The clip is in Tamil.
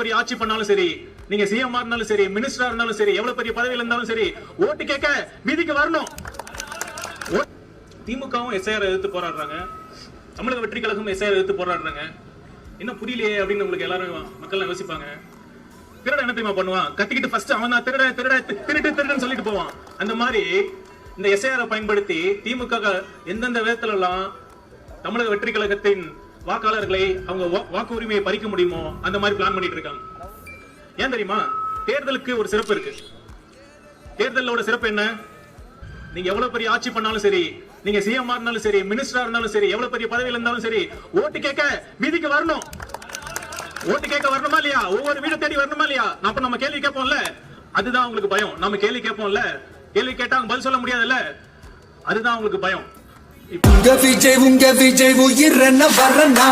பெரிய ஆட்சி பண்ணாலும் சரி நீங்க சிஎம் இருந்தாலும் சரி மினிஸ்டரா இருந்தாலும் சரி எவ்வளவு பெரிய பதவியில் இருந்தாலும் சரி ஓட்டு கேட்க வீதிக்கு வரணும். திமுகவும் எஸ்ஐஆர் எதிர்த்து போராடுறாங்க. தமிழக வெற்றி கழகம் எஸ்ஐஆர் எதிர்த்து போராடுறாங்க. என்ன புரியலையே அப்படின்னு உங்களுக்கு எல்லாரும் மக்கள் யோசிப்பாங்க. திருட என்ன தெரியுமா பண்ணுவான்? கத்திக்கிட்டு ஃபர்ஸ்ட் அவன் தான் திருட திருட திருட்டு திருடுன்னு சொல்லிட்டு போவான். அந்த மாதிரி இந்த எஸ்ஐஆரை பயன்படுத்தி திமுக எந்தெந்த விதத்துல எல்லாம் தமிழக வெற்றி கழகத்தின் வாக்காளர்களை அவங்க வா- வாக்கு உரிமையை பறிக்க முடியுமோ அந்த மாதிரி பிளான் பண்ணிட்டு இருக்காங்க. ஏன் தெரியுமா? தேர்தலுக்கு ஒரு சிறப்பு இருக்கு. தேர்தலோட சிறப்பு என்ன? நீங்க எவ்வளவு பெரிய ஆட்சி பண்ணாலும் சரி நீங்க சிஎம் இருந்தாலும் சரி மினிஸ்டரா இருந்தாலும் சரி எவ்வளவு பெரிய பதவியில இருந்தாலும் சரி ஓட்டு கேட்க வீதிக்கு வரணும். ஓட்டு கேட்க வரணுமா இல்லையா? ஒவ்வொரு வீடு தேடி வரணுமா இல்லையா? அப்ப நம்ம கேள்வி கேட்போம்ல. அதுதான் உங்களுக்கு பயம். நம்ம கேள்வி கேட்போம்ல. கேள்வி கேட்டா அவங்க பதில் சொல்ல முடியாதுல்ல. அதுதான் உங்களுக்கு பயம். உங்க விஜய் உங்க விஜய் உயிர் என்ன வரனா